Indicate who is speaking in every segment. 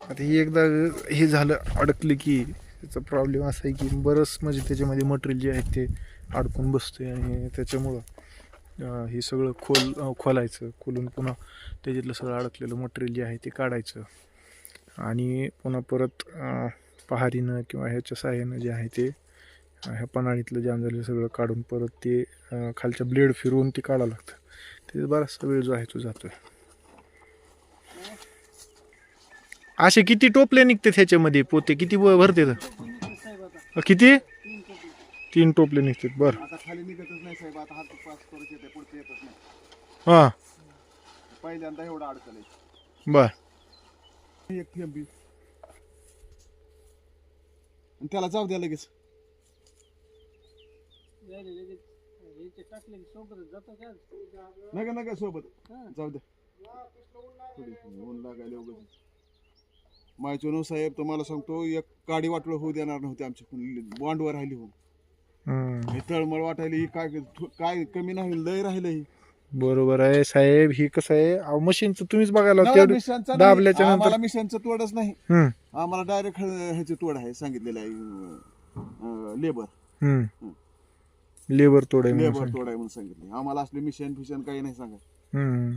Speaker 1: आता ही एकदा हे झालं अडकलं की त्याचा प्रॉब्लेम असा आहे की बरंच म्हणजे त्याच्यामध्ये मटेरियल जे आहे ते अडकून बसते आणि त्याच्यामुळं हे सगळं खोल खोलायचं. खोलून पुन्हा त्याच्यातलं सगळं अडकलेलं मटेरियल जे आहे ते काढायचं. आणि पुन्हा परत पहारीनं किंवा ह्याच्या साह्यानं जे आहे ते ह्या पन्हाळीतलं जाम झालेलं सगळं काढून परत ते खालच्या ब्लेड फिरवून ते काढावं लागतं. त्याचा बराचसा वेळ जो आहे तो जातो आहे असे किती टोपले निघते त्याच्यामध्ये पोते किती व- भरते किती? तीन टोपले निघतात बर.
Speaker 2: आता खाली निघतच नाही साहेब आता हात पास करत येते पुढचे येतच नाही.
Speaker 1: हा.
Speaker 2: पहिल्यांदा एवढं अडकलंय
Speaker 1: बर.
Speaker 2: एक थेंब बी. आणि त्याला जाऊ द्या लगेच. नका नका सोबत. जाऊ द्या. मायचोनो साहेब तुम्हाला सांगतो एक काडी वाटलं होऊ देणार नव्हते आमच्या बॉन्डवर राहिली
Speaker 1: हम्म.
Speaker 2: हे तळमळ वाटायली ही काय काय कमी नाही लय राहिलं ही
Speaker 1: बरोबर आहे साहेब ही कसं आहे मशीनचं तुम्हीच बघायला
Speaker 2: नाही,
Speaker 1: तेवढं
Speaker 2: मिशांचं नाही.
Speaker 1: दाबल्याच्या नंतर
Speaker 2: आम्हाला मिशांचं तोडच नाही
Speaker 1: हम्म,
Speaker 2: आम्हाला डायरेक्ट ह्याचे तोड आहे सांगितलेलं आहे लेबर
Speaker 1: हम्म. लेबर तोडाय म्हणून
Speaker 2: लेबर
Speaker 1: सांग.
Speaker 2: तोड आहे म्हणून सांगितले आम्हाला असले मिशन फिशन काही नाही सांगा
Speaker 1: हम्म.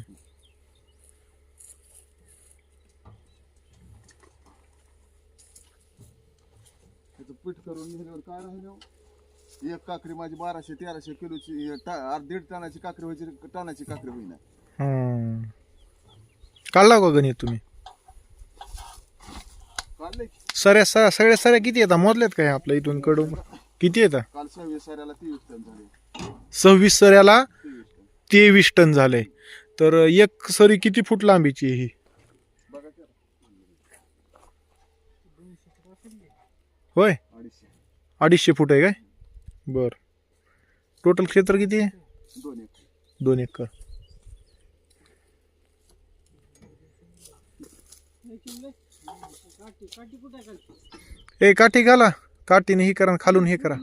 Speaker 2: त्याचं पीठ करून नेल्यावर काय राहिलं? एक काकडी माझी बाराशे तेराशे किलोची टा- अर्ध दीड टनाची काकडी व्हायची टनाची काकडी होईना.
Speaker 1: हम्म. काढला का गणित तुम्ही?
Speaker 2: काढले की?
Speaker 1: सऱ्या स- सगळ्या सऱ्या किती येतात? मोजल्यात काय आपल्या इथून कडून? किती येतात?
Speaker 2: काल सव्वीस साऱ्याला तेवीस टन झाले.
Speaker 1: सव्वीस सऱ्याला
Speaker 2: तेवीस टन.
Speaker 1: तेवीस टन झालंय तर एक सरी किती फूट लांबीची आहे ही?
Speaker 2: बघा की.
Speaker 1: होय?
Speaker 2: अडीचशे
Speaker 1: फूट आहे काय? बर. टोटल क्षेत्र किती आहे?
Speaker 2: दोन एक
Speaker 1: दोन एकर. ए, काठी घाला. काठीने हे करा खालून हे करा.